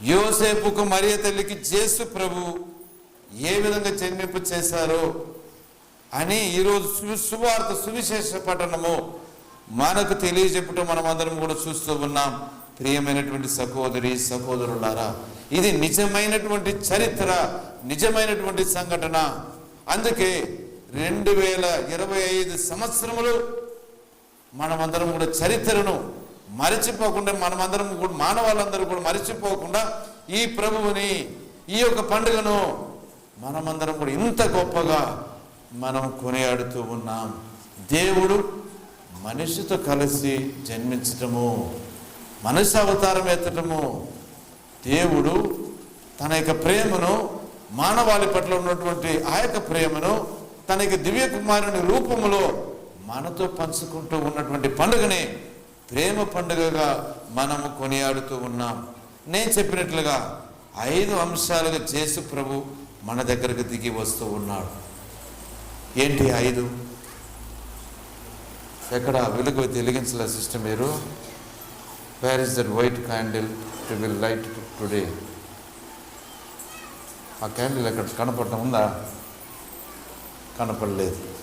యోసేపుకు మరియ తల్లికి జేసు ప్రభు ఏ విధంగా చెల్లింపు చేశారో అని ఈరోజు సువార్త సువిశేష పఠనము మనకు తెలియజెప్పటం మనం అందరం కూడా చూస్తూ ఉన్నాం. ప్రియమైనటువంటి సహోదరి సహోదరులారా ఇది నిజమైనటువంటి చరిత్ర నిజమైనటువంటి సంఘటన. అందుకే రెండు వేల ఇరవై ఐదు సంవత్సరములు మనమందరం కూడా చరిత్రను మరచిపోకుండా మనమందరం కూడా మానవాళ్ళందరూ కూడా మరచిపోకుండా ఈ ప్రభువుని ఈ యొక్క పండుగను మనమందరం కూడా ఇంత గొప్పగా మనం కొనియాడుతూ ఉన్నాం. దేవుడు మనిషితో కలిసి జన్మించటము మనిషి అవతారం ఎత్తటము దేవుడు తన యొక్క ప్రేమను మానవాళి పట్ల ఉన్నటువంటి ఆ యొక్క ప్రేమను తన యొక్క దివ్య కుమారుని రూపములో మనతో పంచుకుంటూ ఉన్నటువంటి పండుగని ప్రేమ పండుగగా మనము కొనియాడుతూ ఉన్నాం. నేను చెప్పినట్లుగా ఐదు అంశాలుగా చేసు ప్రభు మన దగ్గరకు దిగి వస్తూ ఉన్నాడు. ఏంటి ఐదు? ఎక్కడ వెలుగు వెలిగించలే సిస్టమ్ మీరు? Where is that white candle to will light today ఆ క్యాండిల్ ఎక్కడ కనపడటం ఉందా? కనపడలేదు.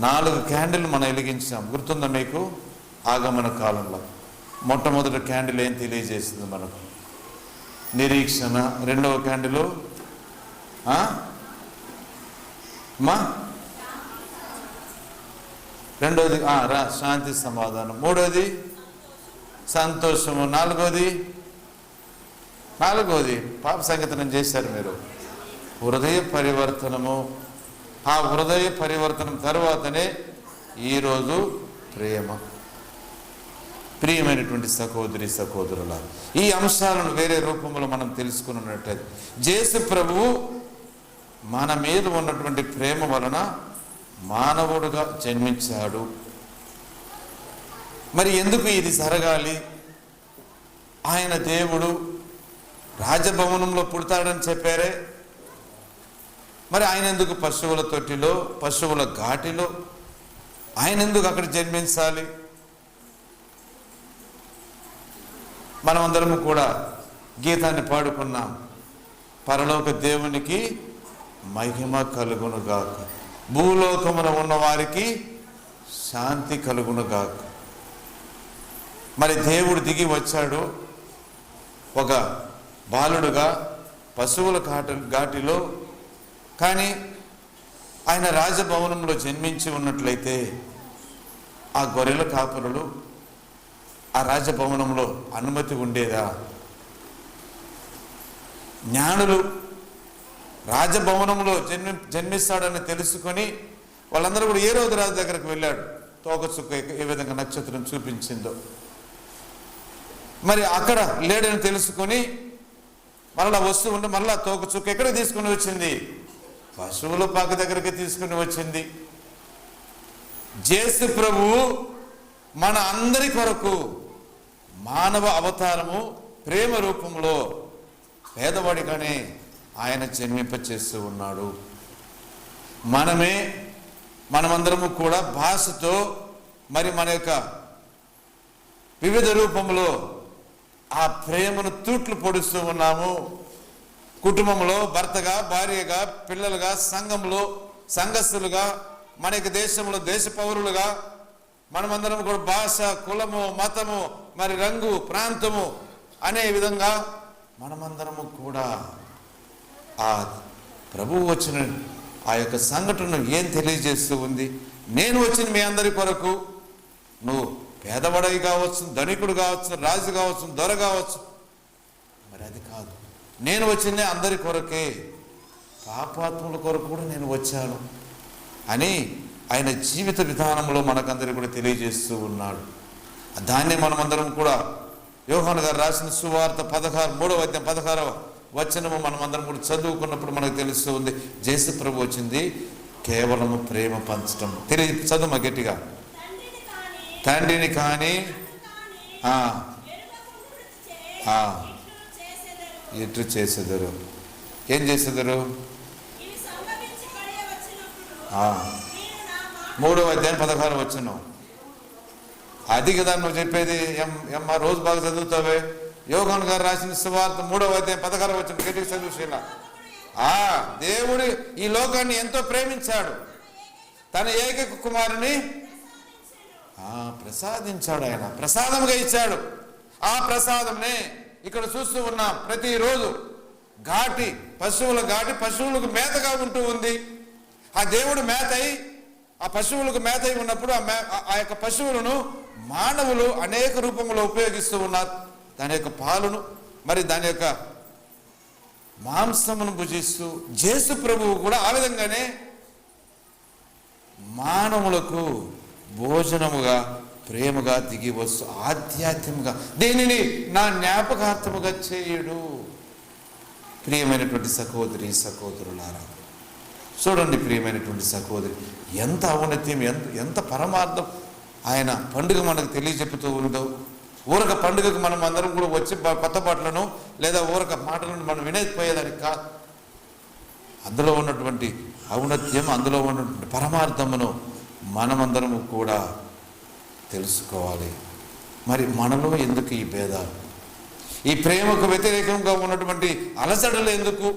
నాలుగు క్యాండిల్ మనం వెలిగించాం. గుర్తుందా మీకు? ఆగమన కాలంలో. మొట్టమొదటి క్యాండిల్ ఏం తెలియజేసింది మనకు? నిరీక్షణ. రెండవ క్యాండిలు? మా? రెండోది రా శాంతి సమాధానం. మూడోది? సంతోషము. నాలుగోది? నాలుగోది. పాప సంగీతం చేశారు మీరు. హృదయ పరివర్తనము. ఆ హృదయ పరివర్తనం తర్వాతనే ఈరోజు ప్రేమ. ప్రియమైనటువంటి సహోదరి సహోదరుల ఈ అంశాలను వేరే రూపంలో మనం తెలుసుకున్నట్లయితే జేసు ప్రభువు మన మీద ఉన్నటువంటి ప్రేమ వలన మానవుడుగా జన్మించాడు. మరి ఎందుకు ఇది జరగాలి? ఆయన దేవుడు రాజభవనంలో పుడతాడని చెప్పారే. మరి ఆయన ఎందుకు పశువుల తొట్టిలో పశువుల ఘాటిలో? ఆయన ఎందుకు అక్కడ జన్మించాలి? మనమందరము కూడా గీతాన్ని పాడుకున్నాం. పరలోక దేవునికి మహిమ కలుగునుగాక. భూలోకమున ఉన్నవారికి శాంతి కలుగునుగాక. మరి దేవుడు దిగి వచ్చాడు. ఒక బాలుడుగా పశువుల ఘాటి ఘాటిలో కానీ ఆయన రాజభవనంలో జన్మించి ఉన్నట్లయితే ఆ గొర్రెల కాపురులు ఆ రాజభవనంలో అనుమతి ఉండేదా? జ్ఞానులు రాజభవనంలో జన్మి జన్మిస్తాడని తెలుసుకొని వాళ్ళందరూ కూడా ఏ రోజు రాజు దగ్గరకు వెళ్ళాడు? తోకచుక్క ఏ- విధంగా నక్షత్రం చూపించిందో. మరి అక్కడ లేడని తెలుసుకొని మరలా వస్తూ ఉంటే మరలా తోకచుక్క ఎక్కడ తీసుకుని వచ్చింది? పశువుల పాక దగ్గరికి తీసుకుని వచ్చింది. జేసు ప్రభువు మన అందరి కొరకు మానవ అవతారము ప్రేమ రూపంలో పేదవాడిగానే ఆయన జన్మింప చేస్తూ ఉన్నాడు. మనమే మనమందరము కూడా భాషతో మరి మన యొక్క వివిధ రూపంలో ఆ ప్రేమను తూట్లు పొడుస్తూ ఉన్నాము. కుటుంబంలో భర్తగా భార్యగా పిల్లలుగా సంఘంలో సంఘస్థులుగా మన యొక్క దేశంలో దేశ పౌరులుగా మనమందరం కూడా భాష కులము మతము మరి రంగు ప్రాంతము అనే విధంగా మనమందరము కూడా ఆ ప్రభువు వచ్చిన ఆ యొక్క సంఘటన ఏం తెలియజేస్తూ ఉంది? నేను వచ్చిన మీ అందరి కొరకు నువ్వు పేదవాడవి కావచ్చు ధనికుడు కావచ్చు రాజు కావచ్చు దొర కావచ్చు. మరి అది కాదు. నేను వచ్చిందే అందరి కొరకే. పాపాత్ముల కొరకు కూడా నేను వచ్చాను అని ఆయన జీవిత విధానంలో మనకందరికి కూడా తెలియజేస్తూ ఉన్నాడు. దాన్ని మనమందరం కూడా యోహాన్ గారు రాసిన సువార్త పదహారు మూడవ అధ్యాయం పదహారవ వచనము మనమందరం కూడా చదువుకున్నప్పుడు మనకు తెలుస్తూ ఉంది. జేసు ప్రభు వచ్చింది కేవలము ప్రేమ పంచటం. తెలియ చదువు మా గట్టిగా? తండ్రిని కానీ ఆ. చేసెదరు? ఏం చేసేదరు? మూడవ అధ్యాయం పదహారు వచ్చును అది కదా నువ్వు చెప్పేది. ఎం ఎమ్మ రోజు బాగా చదువుతావే? యోగాన్ గారు రాసిన సువార్త మూడవ అధ్యాయం పదహారు వచ్చిన గట్టిగా చదువు శీల. ఆ దేవుడు ఈ లోకాన్ని ఎంతో ప్రేమించాడు. తన ఏకైక కుమారుని ఆ ప్రసాదించాడు ఆయన. ప్రసాదముగా ఇచ్చాడు. ఆ ప్రసాదంనే ఇక్కడ చూస్తూ ఉన్నాం ప్రతిరోజు ఘాటి పశువుల ఘాటి పశువులకు మేతగా ఉంటూ ఉంది. ఆ దేవుడు మేత అయి ఆ పశువులకు మేత అయి ఉన్నప్పుడు ఆ మే ఆ- ఆ యొక్క పశువులను మానవులు అనేక రూపంలో ఉపయోగిస్తూ ఉన్నారు. దాని యొక్క పాలును మరి దాని యొక్క మాంసమును భుజిస్తూ జేసు ప్రభువు కూడా ఆ విధంగానే మానవులకు భోజనముగా ప్రేమగా దిగి ఆధ్యాత్మికంగా. దీనిని? నా జ్ఞాపకార్థముగా చేయుడు. ప్రియమైనటువంటి సహోదరి సహోదరులారా. చూడండి ప్రియమైనటువంటి సహోదరి ఎంత ఔన్నత్యం ఎంత ఎంత పరమార్థం ఆయన పండుగ మనకు తెలియజెప్పుతూ ఉందో. ఊరక పండుగకు మనం అందరం కూడా వచ్చి కొత్త పాటలను లేదా ఊరక మాటలను మనం వినేకపోయేదానికి కాదు అందులో ఉన్నటువంటి ఔన్నత్యం అందులో ఉన్నటువంటి పరమార్థమును మనమందరము కూడా తెలుసుకోవాలి. మరి మనలో ఎందుకు ఈ భేదాలు? ఈ ప్రేమకు వ్యతిరేకంగా ఉన్నటువంటి అలసడలు ఎందుకు?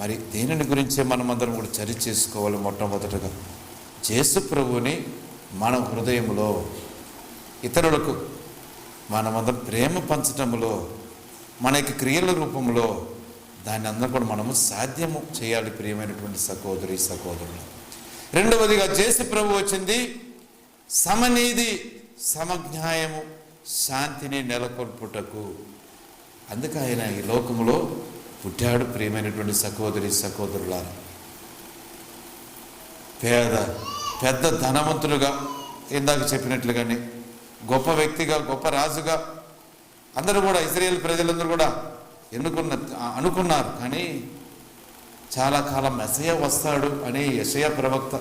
మరి దేనిని గురించే మనమందరం కూడా చరి చేసుకోవాలి మొట్టమొదటగా? జేసు ప్రభువుని మన హృదయంలో ఇతరులకు మనమందరం ప్రేమ పంచటములో మన యొక్క క్రియల రూపంలో దాన్ని అందరం కూడా మనము సాధ్యము చేయాలి ప్రియమైనటువంటి సహోదరి సహోదరులు రెండవదిగా జేసు ప్రభు వచ్చింది. సమనీది సమజ్ఞాయము శాంతిని నెలకొల్పుటకు. అందుకే ఆయన ఈ లోకములో పుట్టాడు ప్రియమైనటువంటి సహోదరి సహోదరులారా. పేద పెద్ద ధనవంతులుగా ఇందాక చెప్పినట్లుగానే గొప్ప వ్యక్తిగా గొప్ప రాజుగా అందరూ కూడా ఇజ్రాయేల్ ప్రజలందరూ కూడా ఎన్నుకున్న అనుకున్నారు. కానీ చాలా కాలం మెసయ వస్తాడు అనే యశయ ప్రవక్త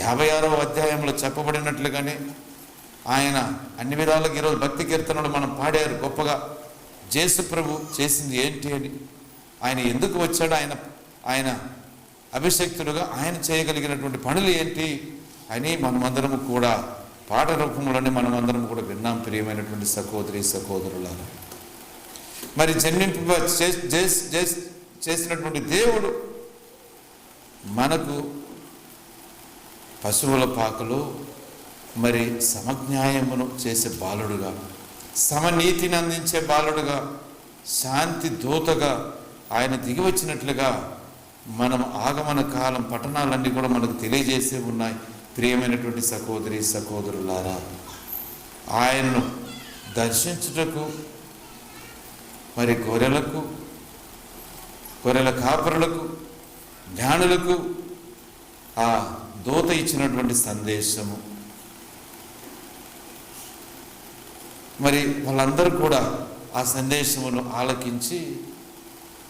యాభై ఆరవ అధ్యాయంలో చెప్పబడినట్లుగానే ఆయన అన్ని విధాలుగా ఈరోజు భక్తి కీర్తనలు మనం పాడారు గొప్పగా. జేసు ప్రభు చేసింది ఏంటి అని ఆయన ఎందుకు వచ్చాడు? ఆయన ఆయన అభిషక్తుడుగా ఆయన చేయగలిగినటువంటి పనులు ఏంటి అని మనమందరము కూడా పాట రూపంలోనే మనమందరం కూడా విన్నాం ప్రియమైనటువంటి సహోదరి సహోదరులారా. మరి జన్మింప చే- చేసినటువంటి దేవుడు మనకు పశువుల పాకలో మరి సమజ్ఞాయమును చేసే బాలుడుగా సమనీతిని అందించే బాలుడుగా శాంతి దూతగా ఆయన దిగి వచ్చినట్లుగా మనం ఆగమన కాలం పట్టణాలన్నీ కూడా మనకు తెలియజేసే ఉన్నాయి. ప్రియమైనటువంటి సహోదరి సహోదరులారా ఆయనను దర్శించుటకు మరి గొర్రెలకు గొర్రెల కాపరులకు జ్ఞానులకు ఆ దూత ఇచ్చినటువంటి సందేశము. మరి వాళ్ళందరూ కూడా ఆ సందేశమును ఆలకించి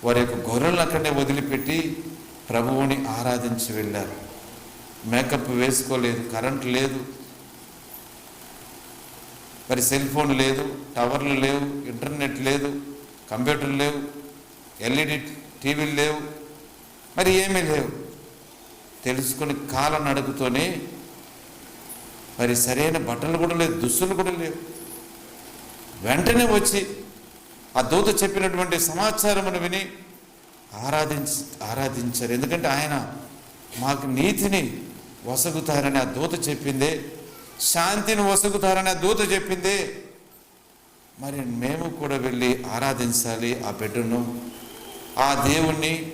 వారి యొక్క గొర్రెలను అక్కడనే వదిలిపెట్టి ప్రభువుని ఆరాధించి వెళ్ళారు. మేకప్ వేసుకోలేదు కరెంట్ లేదు. మరి సెల్ ఫోన్ లేదు టవర్లు లేవు ఇంటర్నెట్ లేదు కంప్యూటర్లు లేవు ఎల్ఈడి టీవీలు లేవు. మరి ఏమీ లేవు. తెలుసుకుని కాలం నడుకుతోనే మరి సరైన బట్టలు కూడా లేవు దుస్తులు కూడా లేవు. వెంటనే వచ్చి ఆ దూత చెప్పినటువంటి సమాచారమును విని ఆరాధించ ఆరాధించారు. ఎందుకంటే ఆయన మాకు నీతిని వసగుతారని ఆ దూత చెప్పిందే శాంతిని వసగుతారని ఆ దూత చెప్పిందే. మరి మేము కూడా వెళ్ళి ఆరాధించాలి ఆ బిడ్డను. ఆ దేవుణ్ణి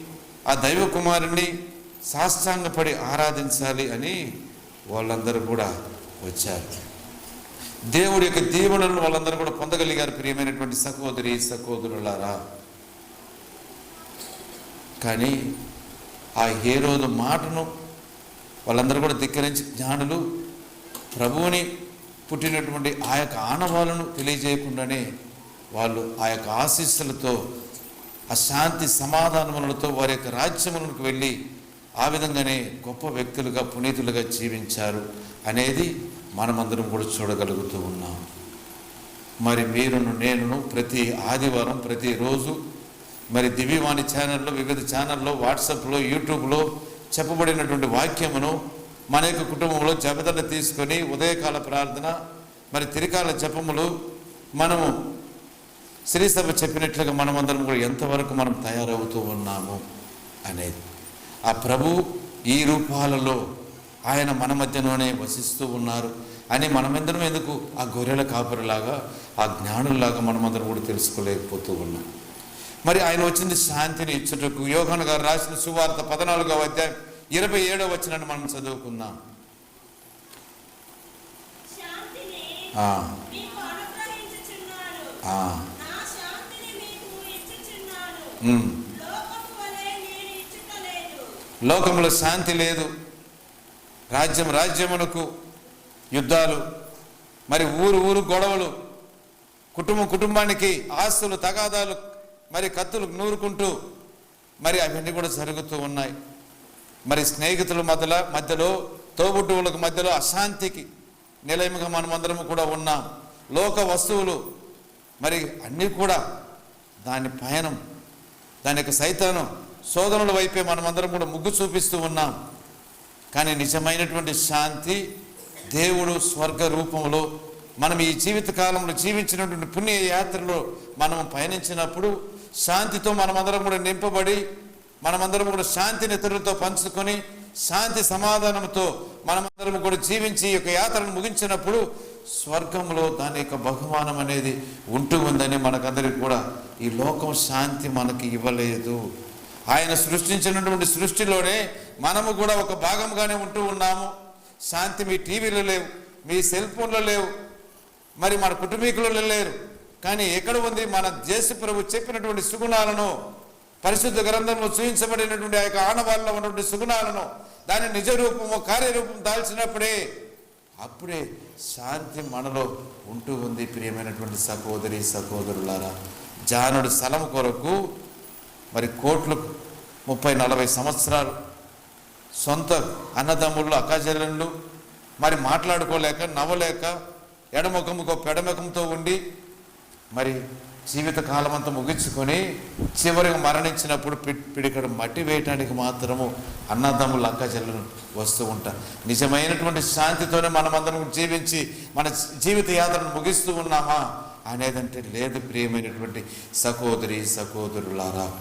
ఆ దైవ కుమారుణ్ణి సాష్టాంగపడి ఆరాధించాలి అని వాళ్ళందరూ కూడా వచ్చారు. దేవుడి యొక్క దీవెనలను వాళ్ళందరూ కూడా పొందగలిగారు ప్రియమైనటువంటి సహోదరి సహోదరులారా. కానీ ఆ హేరోదు మాటను వాళ్ళందరూ కూడా ధిక్కరించి జ్ఞానులు ప్రభువుని పుట్టినటువంటి ఆ యొక్క ఆనవాలను తెలియజేయకుండానే వాళ్ళు ఆ యొక్క ఆశీస్సులతో ఆ శాంతి సమాధానములతో వారి యొక్క రాజ్యములకు వెళ్ళి ఆ విధంగానే గొప్ప వ్యక్తులుగా పునీతులుగా జీవించారు అనేది మనమందరం కూడా చూడగలుగుతూ ఉన్నాం. మరి మీరును నేనును ప్రతి ఆదివారం ప్రతిరోజు మరి దివ్యవాణి ఛానల్లో వివిధ ఛానల్లో వాట్సాప్లో యూట్యూబ్లో చెప్పబడినటువంటి వాక్యమును మన యొక్క కుటుంబంలో జపదల తీసుకొని ఉదయకాల ప్రార్థన మరి తిరికాల జపములు మనము శ్రీసభ చెప్పినట్లుగా మనమందరం కూడా ఎంతవరకు మనం తయారవుతూ ఉన్నాము అనేది. ఆ ప్రభు ఈ రూపాలలో ఆయన మన మధ్యలోనే వసిస్తూ ఉన్నారు అని మనమందరం ఎందుకు ఆ గొర్రెల కాపురలాగా ఆ జ్ఞానుల్లాగా మనమందరం కూడా తెలుసుకోలేకపోతూ ఉన్నాం. మరి ఆయన వచ్చింది శాంతిని ఇచ్చుటకు యోహాను గారు రాసిన సువార్త పద్నాలుగవ అధ్యాయం ఇరవై ఏడవ వచ్చినట్టు మనం చదువుకుందాం. ఆ, మీకు అనుగ్రహించుచున్నాను ఆ, నా శాంతిని మీకు ఇచ్చుచున్నాను ఉమ్. లోకము వలె నేను ఇచ్చుటలేదు లోకంలో శాంతి లేదు. రాజ్యం రాజ్యమునకు యుద్ధాలు మరి ఊరు ఊరు గొడవలు కుటుంబం కుటుంబానికి ఆస్తులు తగాదాలు మరి కత్తులు నూరుకుంటూ మరి అవన్నీ కూడా జరుగుతూ ఉన్నాయి. మరి స్నేహితుల మధ్యలో మధ్యలో తోబుట్టువులకు మధ్యలో అశాంతికి నిలయముగా మనమందరం కూడా ఉన్నాం. లోక వస్తువులు మరి అన్నీ కూడా దాని పయనం దాని యొక్క సైతానం శోధనల వైపే మనమందరం కూడా ముగ్గు చూపిస్తూ ఉన్నాం. కానీ నిజమైనటువంటి శాంతి దేవుడు స్వర్గ రూపంలో మనం ఈ జీవిత కాలంలో జీవించినటువంటి పుణ్య యాత్రలో మనం పయనించినప్పుడు శాంతితో మనమందరం కూడా నింపబడి మనమందరం కూడా శాంతిని ఇతరులతో పంచుకొని శాంతి సమాధానంతో మనమందరం కూడా జీవించి ఈ యొక్క యాత్రను ముగించినప్పుడు స్వర్గంలో దాని యొక్క బహుమానం అనేది ఉంటూ ఉందని మనకందరికి కూడా ఈ లోకం శాంతి మనకి ఇవ్వలేదు. ఆయన సృష్టించినటువంటి సృష్టిలోనే మనము కూడా ఒక భాగంగానే ఉంటూ ఉన్నాము. శాంతి మీ టీవీలో లేవు మీ సెల్ ఫోన్లో లేవు మరి మన కుటుంబీకులలో లేరు. కానీ ఎక్కడ ఉంది మన దేశ ప్రభు చెప్పినటువంటి సుగుణాలను పరిశుద్ధ గ్రంథంలో చూపించబడినటువంటి ఆ యొక్క ఆనవాళ్ళలో ఉన్నటువంటి సుగుణాలను దాని నిజ రూపము కార్యరూపం దాల్చినప్పుడే అప్పుడే శాంతి మనలో ఉంటూ ఉంది ప్రియమైనటువంటి సహోదరి సహోదరులారా. జానుడు స్థలం కొరకు మరి కోట్లు ముప్పై నలభై సంవత్సరాలు సొంత అన్నదమ్ముళ్ళు అక్కచెల్లెళ్ళు మరి మాట్లాడుకోలేక నవ్వలేక ఎడముఖముకో పెడముఖంతో ఉండి మరి జీవితకాలం అంతా ముగించుకొని చివరికి మరణించినప్పుడు పిడికడు మట్టి వేయటానికి మాత్రము అన్నదమ్ములు అక్కచెల్లెలు వస్తూ ఉంటారు. నిజమైనటువంటి శాంతితోనే మనమందరం జీవించి మన జీవిత యాత్రను ముగిస్తూ ఉన్నామా? అనేదంటే లేదు ప్రియమైనటువంటి సహోదరి సహోదరులారా.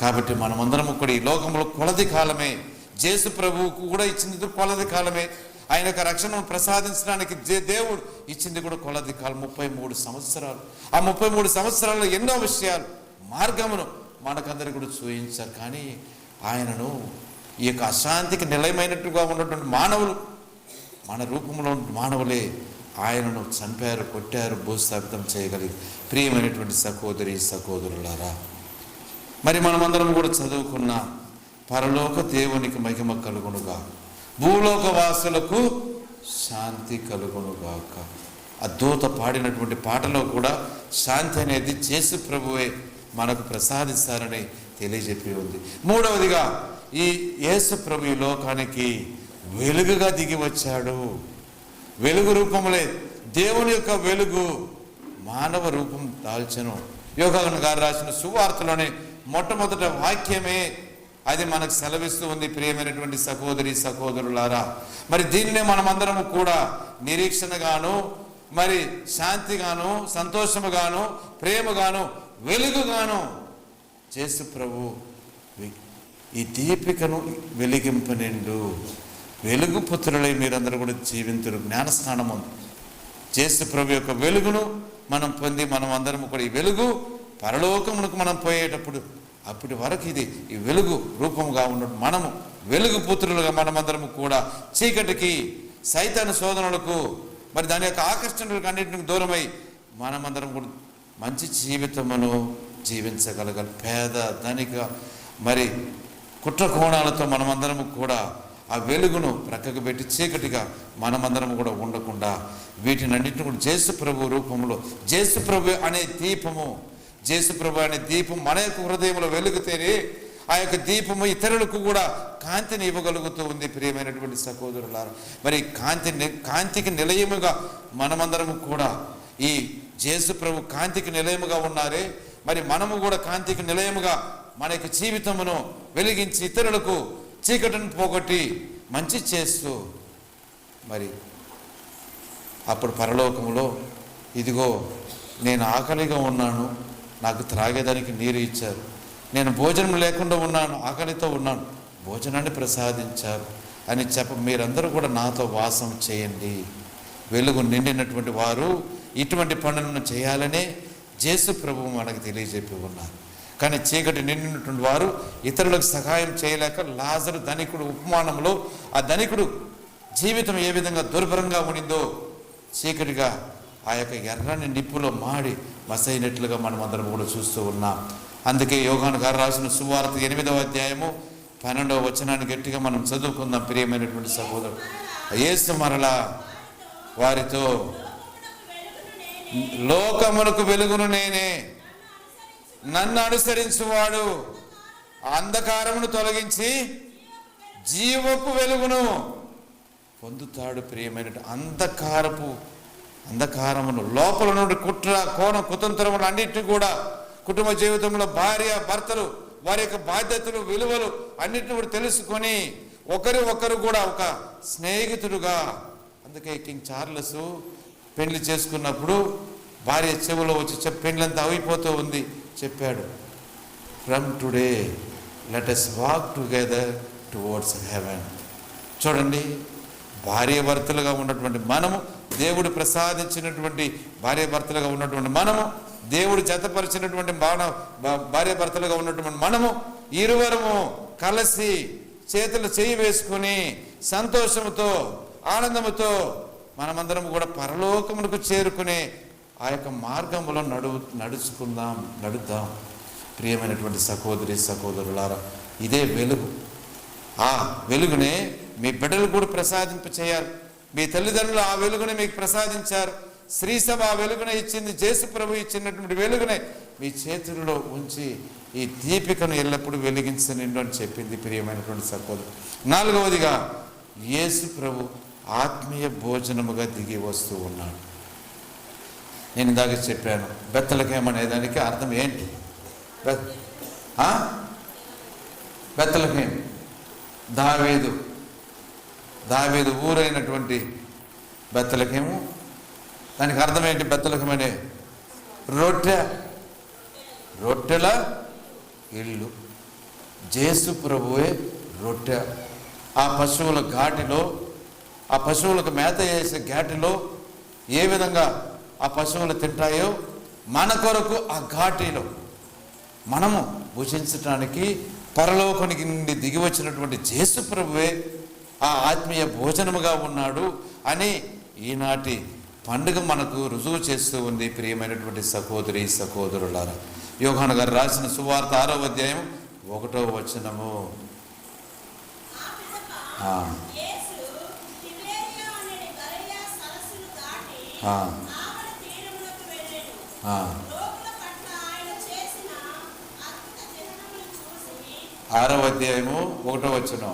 కాబట్టి మనమందరం కూడా ఈ లోకంలో కొలది కాలమే. జేసు ప్రభువుకు కూడా ఇచ్చింది కొలది కాలమే. ఆయన యొక్క రక్షణను ప్రసాదించడానికి జే- దేవుడు ఇచ్చింది కూడా కొలది కాలం. ముప్పై మూడు సంవత్సరాలు. ఆ ముప్పై మూడు సంవత్సరాల్లో ఎన్నో విషయాలు మార్గమును మనకందరికి కూడా చూయించారు కానీ ఆయనను ఈ యొక్క అశాంతికి నిలయమైనట్టుగా ఉన్నటువంటి మానవులు మన రూపంలో మానవులే ఆయనను చంపారు కొట్టారు భూస్థాపితం చేయగలిగి ప్రియమైనటువంటి సహోదరి సహోదరులారా. మరి మనమందరం కూడా చదువుకున్న పరలోక దేవునికి మహిమ కలుగునుగా. భూలోక వాసులకు శాంతి కలుగునుగాక. ఆ దూత పాడినటువంటి పాటలో కూడా శాంతి అనేది చేసు ప్రభువే మనకు ప్రసాదిస్తారని తెలియజెప్పి ఉంది. మూడవదిగా ఈ యేసు ప్రభు ఈ లోకానికి వెలుగుగా దిగి వచ్చాడు. వెలుగు రూపములే. దేవుని యొక్క వెలుగు మానవ రూపం దాల్చను. యోగాను గారు రాసిన సువార్తలోని మొట్టమొదట వాక్యమే అది మనకు సెలవిస్తూ ఉంది ప్రియమైనటువంటి సహోదరి సహోదరులారా. మరి దీన్నే మనమందరం కూడా నిరీక్షణగాను మరి శాంతిగాను సంతోషముగాను ప్రేమగాను వెలుగుగాను చేసు ప్రభు ఈ దీపికను వెలిగింపనిండు వెలుగు పుత్రులై మీరందరూ కూడా జీవింతురు. జ్ఞానస్నానం ఉంది. చేసు ప్రభు యొక్క వెలుగును మనం పొంది మనం అందరం కూడా ఈ వెలుగు పరలోకమునకు మనం పోయేటప్పుడు అప్పటి వరకు ఇది ఈ వెలుగు రూపముగా ఉన్నట్టు మనము వెలుగు పుత్రులుగా మనమందరము కూడా చీకటికి సైతాను శోధనలకు మరి దాని యొక్క ఆకర్షణలకు అన్నింటికి దూరమై మనమందరం కూడా మంచి జీవితమును జీవించగలగాలి. పేద ధనిక మరి కుట్ర కోణాలతో మనమందరము కూడా ఆ వెలుగును ప్రక్కకు పెట్టి చీకటిగా మనమందరం కూడా ఉండకుండా వీటిని అన్నింటిని కూడా జేసు ప్రభు రూపంలో జేసు ప్రభు అనే దీపము జేసు ప్రభు అనే దీపం మన యొక్క హృదయంలో వెలుగుతేనే ఆ యొక్క దీపము ఇతరులకు కూడా కాంతిని ఇవ్వగలుగుతూ ఉంది ప్రియమైనటువంటి సహోదరులారు. మరి కాంతి ని- కాంతికి నిలయముగా మనమందరము కూడా ఈ జేసు ప్రభు కాంతికి నిలయముగా ఉన్నారే మరి మనము కూడా కాంతికి నిలయముగా మన యొక్క జీవితమును వెలిగించి ఇతరులకు చీకటిని పోగొట్టి మంచి చేస్తూ మరి అప్పుడు పరలోకంలో ఇదిగో నేను ఆకలిగా ఉన్నాను నాకు త్రాగేదానికి నీరు ఇచ్చారు. నేను భోజనం లేకుండా ఉన్నాను ఆకలితో ఉన్నాను. భోజనాన్ని ప్రసాదించారు అని చెప్ప మీరందరూ కూడా నాతో వాసం చేయండి. వెలుగు నిండినటువంటి వారు ఇటువంటి పనులను చేయాలనే జేసు ప్రభువు మనకు తెలియజెప్పి ఉన్నారు. కానీ చీకటి నిండినటువంటి వారు ఇతరులకు సహాయం చేయలేక లాజరు ధనికుడు ఉపమానంలో ఆ ధనికుడు జీవితం ఏ విధంగా దుర్భరంగా ఉండిందో చీకటిగా ఆ యొక్క ఎర్రని నిప్పులో మాడి మసైనట్లుగా మనం అందరం కూడా చూస్తూ ఉన్నాం. అందుకే యోగాను గారు రాసిన సువార్త ఎనిమిదవ అధ్యాయము పన్నెండవ వచనాన్ని గట్టిగా మనం చదువుకుందాం ప్రియమైనటువంటి సహోదరుడు. ఏసు మరలా వారితో లోకమునకు వెలుగును నేనే నన్ను అనుసరించువాడు. అంధకారమును తొలగించి జీవపు వెలుగును పొందుతాడు ప్రియమైన అంధకారపు అంధకారమును. లోపల నుండి కుట్ర కోణ కుతంత్రములు అన్నిటిని కూడా కుటుంబ జీవితంలో భార్య భర్తలు వారి యొక్క బాధ్యతలు విలువలు అన్నిటిని కూడా తెలుసుకొని ఒకరి ఒకరు కూడా ఒక స్నేహితుడుగా అందుకే కింగ్ చార్లెస్ పెళ్ళి చేసుకున్నప్పుడు భార్య చెవులో వచ్చి చెప్పి పెళ్ళంతా అయిపోతూ ఉంది. చెప్పాడు from today let us walk together towards heaven చూడండి భార్యభర్తలుగా ఉన్నటువంటి మనము దేవుడు ప్రసాదించినటువంటి భార్యభర్తలుగా ఉన్నటువంటి మనము దేవుడు జతపరిచినటువంటి బాణ భార్యభర్తలుగా ఉన్నటువంటి మనము ఇరువరము కలిసి చేతులు చేయి వేసుకొని సంతోషముతో ఆనందముతో మనమందరం కూడా పరలోకమునకు చేరుకునే ఆ యొక్క మార్గంలో నడు నడుచుకుందాం నడుద్దాం. ప్రియమైనటువంటి సహోదరి సహోదరులారా ఇదే వెలుగు. ఆ వెలుగునే మీ బిడ్డలు కూడా ప్రసాదింప చేయాలి. మీ తల్లిదండ్రులు ఆ వెలుగునే మీకు ప్రసాదించారు. శ్రీసభ ఆ వెలుగునే ఇచ్చింది జేసు ప్రభు ఇచ్చినటువంటి వెలుగునే మీ చేతుల్లో ఉంచి ఈ దీపికను ఎల్లప్పుడూ వెలిగించనిండు అని చెప్పింది ప్రియమైనటువంటి సహోదరు. నాలుగవదిగా యేసు ప్రభు ఆత్మీయ భోజనముగా దిగి వస్తూ ఉన్నాడు. నేను ఇందాక చెప్పాను. బెత్తలకేమనే దానికి అర్థం ఏంటి? బెత్తలకేం? దావేదు. దావేదు ఊరైనటువంటి బెత్తలకేము? దానికి అర్థం ఏంటి బెత్తలకమనే? రొట్టె. రొట్టెల ఇల్లు. జేసు ప్రభువే రొట్టె. ఆ పశువుల ఘాటిలో ఆ పశువులకు మేత వేసే ఘాటిలో ఏ విధంగా ఆ పశువులు తింటాయో? మన కొరకు ఆ ఘాటిలో. మనము భుజించటానికి పరలోకానికి నుండి దిగి వచ్చినటువంటి జేసు ప్రభువే ఆ ఆత్మీయ భోజనముగా ఉన్నాడు అని ఈనాటి పండుగ మనకు రుజువు చేస్తూ ఉంది ప్రియమైనటువంటి సహోదరి సహోదరులారా. యోహాను గారు రాసిన సువార్త ఆరో అధ్యాయం ఒకటో వచనము. ఆ ఆరవ అధ్యాయము ఒకటో వచ్చిన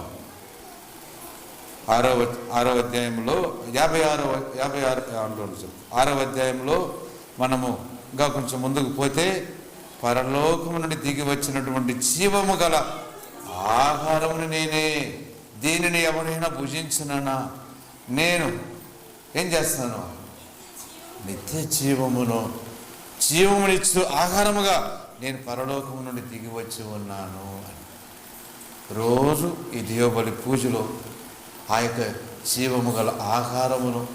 ఆరో ఆరవ ఆరో అధ్యాయంలో యాభై ఆరో యాభై ఆరు అంటున్నాను ఆరవ అధ్యాయంలో మనము ఇంకా కొంచెం ముందుకు పోతే పరలోకము నుండి దిగి వచ్చినటువంటి జీవము గల ఆహారమును నేనే దీనిని ఎవరైనా భుజించినానా? నేను ఏం చేస్తాను నిత్య జీవమును జీవమునిచ్చు ఆహారముగా నేను పరలోకము నుండి దిగి వచ్చి ఉన్నాను అని. రోజు ఈ దేవబలి పూజలో ఆ యొక్క జీవము గల ఆహారమును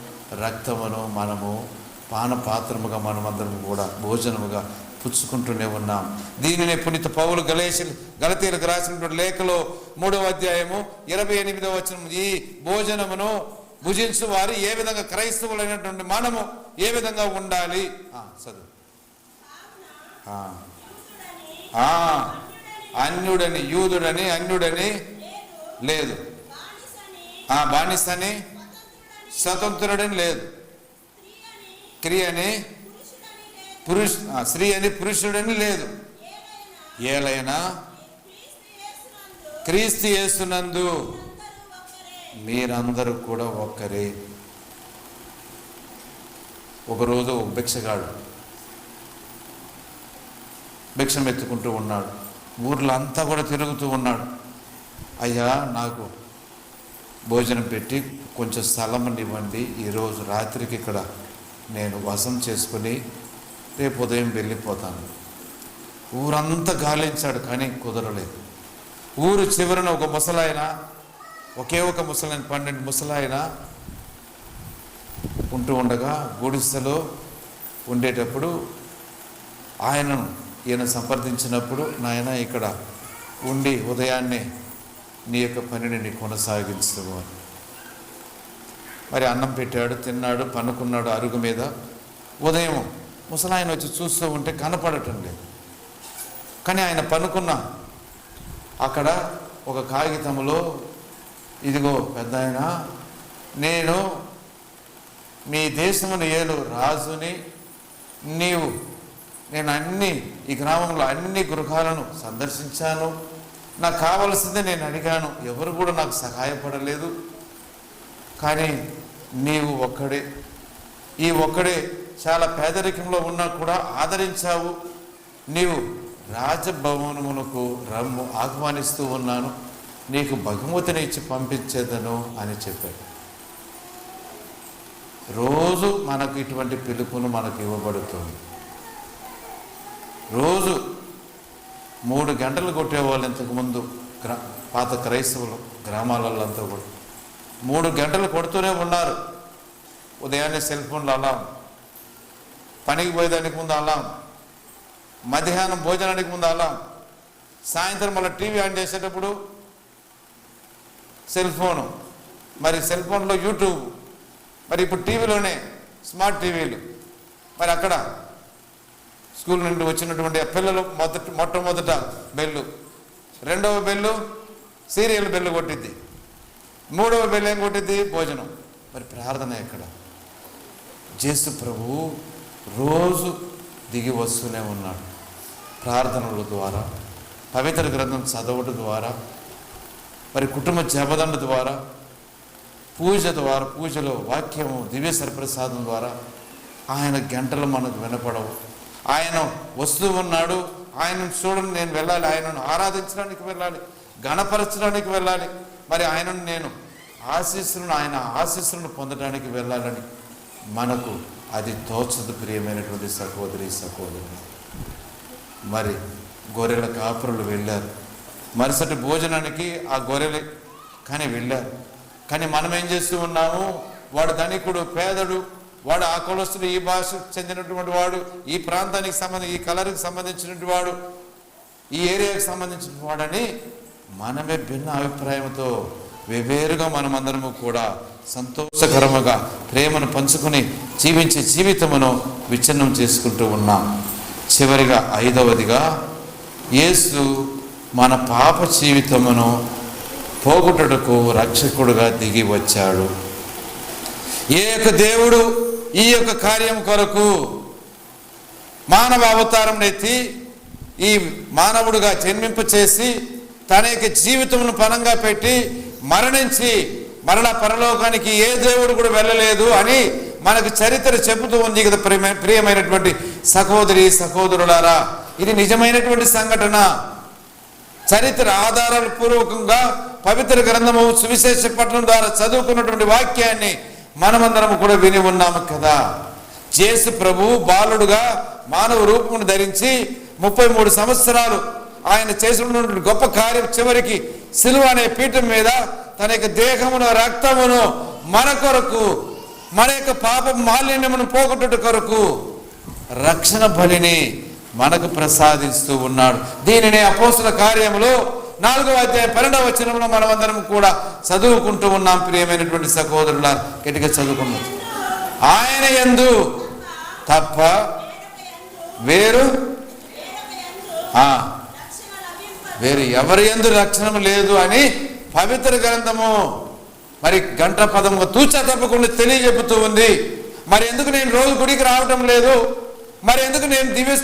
రక్తమును మనము పానపాత్రముగా మనమందరం కూడా భోజనముగా పుచ్చుకుంటూనే ఉన్నాం. దీనినే పునీత పౌలు గలేసి గలతీలకు రాసినటువంటి లేఖలో మూడవ అధ్యాయము ఇరవై ఎనిమిదవ వచ్చిన ఈ భోజనమును భుజించు వారు ఏ విధంగా క్రైస్తవులైనటువంటి మనము ఏ విధంగా ఉండాలి? చదువు. అన్యుడని యూదుడని అన్యుడని లేదు. బానిసని ఆ బానిసని స్వతంత్రుడని లేదు. క్రియ అని పురుష్ స్త్రీ అని పురుషుడని లేదు. ఏలైనా క్రీస్తు యేసునందు మీరందరూ కూడా ఒక్కరే. ఒకరోజు ఒక భిక్షగాడు. భిక్షం ఎత్తుకుంటూ ఉన్నాడు. ఊర్లో అంతా కూడా తిరుగుతూ ఉన్నాడు. అయ్యా నాకు భోజనం పెట్టి కొంచెం స్థలం ఇవ్వండి. ఈరోజు రాత్రికి ఇక్కడ నేను వసం చేసుకుని రేపు ఉదయం వెళ్ళిపోతాను. ఊరంతా గాలించాడు కానీ కుదరలేదు. ఊరు చివరన ఒక ముసలాయన ఒకే ఒక ముసలాయన పన్నెండు ముసలాయన ఉంటూ ఉండగా గుడిసెలో ఉండేటప్పుడు ఆయనను ఈయన సంప్రదించినప్పుడు నాయన ఇక్కడ ఉండి ఉదయాన్నే నీ యొక్క పనిని నీ కొనసాగించు. అని మరి అన్నం పెట్టాడు తిన్నాడు పనుకున్నాడు అరుగు మీద. ఉదయం ముసలాయన వచ్చి చూస్తూ ఉంటే కనపడటం లేదు. కానీ ఆయన పనుకున్న అక్కడ ఒక కాగితంలో ఇదిగో పెద్ద ఆయన నేను మీ దేశమును ఏలు రాజుని నీవు నేను అన్ని ఈ గ్రామంలో అన్ని గృహాలను సందర్శించాను. నాకు కావలసిందే నేను అడిగాను. ఎవరు కూడా నాకు సహాయపడలేదు. కానీ నీవు ఒక్కడే. ఈ ఒక్కడే చాలా పేదరికంలో ఉన్నా కూడా ఆదరించావు. నీవు రాజభవనమునకు రమ్ము ఆహ్వానిస్తూ ఉన్నాను. నీకు బహుమతిని ఇచ్చి పంపించేదను అని చెప్పాడు. రోజు మనకు ఇటువంటి పిలుపును మనకు ఇవ్వబడుతుంది. రోజు మూడు గంటలు కొట్టేవాళ్ళు ఇంతకుముందు గ్రా పాత క్రైస్తవులు గ్రామాలలో అంతా కూడా. మూడు గంటలు కొడుతూనే ఉన్నారు. ఉదయాన్నే సెల్ ఫోన్లు అలాం. పనికి పోయేదానికి ముందు అలాం. మధ్యాహ్నం భోజనానికి ముందు అలాం. సాయంత్రం మళ్ళీ టీవీ ఆన్ చేసేటప్పుడు సెల్ ఫోను. మరి సెల్ ఫోన్లో యూట్యూబ్. మరి ఇప్పుడు టీవీలోనే స్మార్ట్ టీవీలు. మరి అక్కడ స్కూల్ నుండి వచ్చినటువంటి ఆ పిల్లలు మొదట మొట్టమొదట బెల్లు. రెండవ బెల్లు సీరియల్ బెల్లు కొట్టిద్ది. మూడవ బెల్లు ఏం కొట్టిద్ది? భోజనం. మరి ప్రార్థన ఎక్కడ? జేసు ప్రభు రోజు దిగి వస్తూనే ఉన్నాడు. ప్రార్థనల ద్వారా పవిత్ర గ్రంథం చదవడం ద్వారా మరి కుటుంబ జపదండ ద్వారా పూజ ద్వారా పూజలో వాక్యము దివ్య సరప్రసాదం ద్వారా ఆయన గంటలు మనకు వినపడవు. ఆయన వస్తూ ఉన్నాడు. ఆయనను చూడని నేను వెళ్ళాలి. ఆయనను ఆరాధించడానికి వెళ్ళాలి. గణపరచడానికి వెళ్ళాలి. మరి ఆయనను నేను ఆశీస్సులను ఆయన ఆశీస్సులను పొందడానికి వెళ్ళాలని మనకు అది తోచదు ప్రియమైనటువంటి సహోదరి సహోదరుడు మరి గొర్రెల కాపురులు వెళ్ళారు. మరుసటి భోజనానికి ఆ గొర్రెలు కానీ వెళ్ళారు. కానీ మనం ఏం చేస్తూ ఉన్నాము? వాడు ధనికుడు పేదడు వాడు ఆ కులస్తుడు ఈ భాషకు చెందినటువంటి వాడు ఈ ప్రాంతానికి సంబంధించి ఈ కలర్కి సంబంధించినటువంటి వాడు ఈ ఏరియాకి సంబంధించిన వాడని మనమే భిన్న అభిప్రాయంతో వెవేరుగా మనమందరము కూడా సంతోషకరముగా ప్రేమను పంచుకొని జీవించే జీవితమును విచ్ఛిన్నం చేసుకుంటూ ఉన్నాం. చివరిగా ఐదవదిగా యేసు మన పాప జీవితమును పోగొట్టుటకు రక్షకుడుగా దిగి వచ్చాడు. ఏ యొక్క దేవుడు ఈ యొక్క కార్యం కొరకు మానవ అవతారం ఎత్తి ఈ మానవుడుగా జన్మింప చేసి తన యొక్క జీవితమును పనంగా పెట్టి మరణించి మరణ పరలోకానికి ఏ దేవుడు కూడా వెళ్ళలేదు అని మనకు చరిత్ర చెబుతూ ఉంది కదా ప్రియమ ప్రియమైనటువంటి సహోదరి సహోదరులారా. ఇది నిజమైనటువంటి సంఘటన. చరిత్ర ఆధారాల పూర్వకంగా పవిత్ర గ్రంథము సువిశేష పట్టణం ద్వారా చదువుకున్నటువంటి వాక్యాన్ని మనమందరం కూడా విని ఉన్నాము కదా. చేసు ప్రభు బాలుడుగా మానవ రూపమును ధరించి ముప్పై మూడు సంవత్సరాలు ఆయన చేసినటువంటి గొప్ప కార్యం చివరికి సిలువ అనే పీఠం మీద తన యొక్క దేహమును రక్తమును మన కొరకు మన యొక్క పాప మాలిన్యమును పోగొట్టుట కొరకు రక్షణ బలిని మనకు ప్రసాదిస్తూ ఉన్నాడు. దీనిని అపోస్తుల కార్యములో నాలుగవ అధ్యాయం పన్నెండవ వచనంలో మనమందరం కూడా చదువుకుంటూ ఉన్నాం ప్రియమైనటువంటి సహోదరుల గట్టిగా చదువుకున్నాం ఆయన ఎందు తప్ప వేరు? వేరు ఎవరి ఎందు రక్షణ లేదు అని పవిత్ర గ్రంథము మరి గంట పదము తూచా తప్పకుండా తెలియజెప్పుతూ ఉంది. మరి ఎందుకు నేను రోజు గుడికి రావటం లేదు? మరి ఎందుకు నేను దివ్య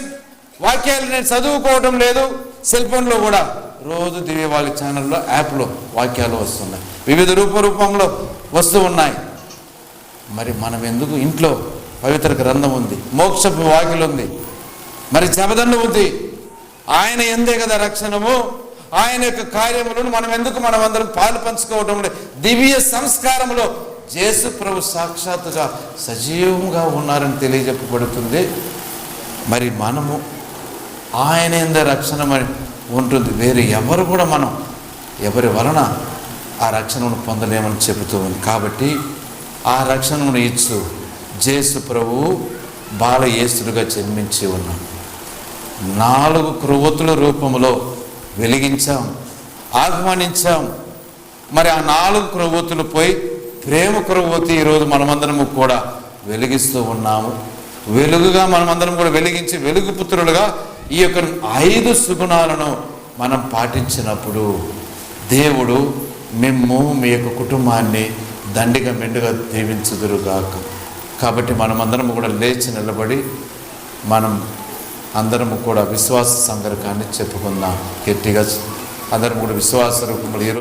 వాక్యాలు నేను చదువుకోవటం లేదు? సెల్ ఫోన్లో కూడా. రోజు దివ్యవాళి ఛానల్లో యాప్లో వాక్యాలు వస్తున్నాయి. వివిధ రూప రూపంలో వస్తూ ఉన్నాయి. మరి మనం ఎందుకు ఇంట్లో పవిత్ర గ్రంథం ఉంది మోక్షపు వాకిలు ఉంది? మరి జపదండు ఉంది? ఆయన ఎందే కదా రక్షణము? ఆయన యొక్క కార్యములను మనం ఎందుకు మనం అందరం పాలు పంచుకోవటం దివ్య సంస్కారములో జేసు ప్రభు సాక్షాత్తుగా సజీవంగా ఉన్నారని తెలియజెప్పబడుతుంది. మరి మనము ఆయన ఎందే రక్షణ మరి ఉంటుంది. వేరే ఎవరు కూడా మనం ఎవరి వలన ఆ రక్షణను పొందలేమని చెబుతూ ఉంది. కాబట్టి ఆ రక్షణను ఇచ్చు. జేసు ప్రభువు బాల యేసుడుగా జన్మించి ఉన్నాం నాలుగు క్రొవ్వొత్తుల రూపంలో వెలిగించాం ఆహ్వానించాం. మరి ఆ నాలుగు క్రొవ్వొత్తులు పోయి ప్రేమ క్రొవ్వొత్తి ఈరోజు మనమందరము కూడా వెలిగిస్తూ ఉన్నాము. వెలుగుగా మనమందరం కూడా వెలిగించి వెలుగు పుత్రులుగా ఈ యొక్క ఐదు సుగుణాలను మనం పాటించినప్పుడు దేవుడు మిమ్ము మీ యొక్క కుటుంబాన్ని దండిగా మెండుగా దీవించుదురుగాక. కాబట్టి మనమందరం కూడా లేచి నిలబడి మనం అందరము కూడా విశ్వాస సంగరకాన్ని చెప్పుకుందాం. గట్టిగా అందరం కూడా విశ్వాస రూపంలో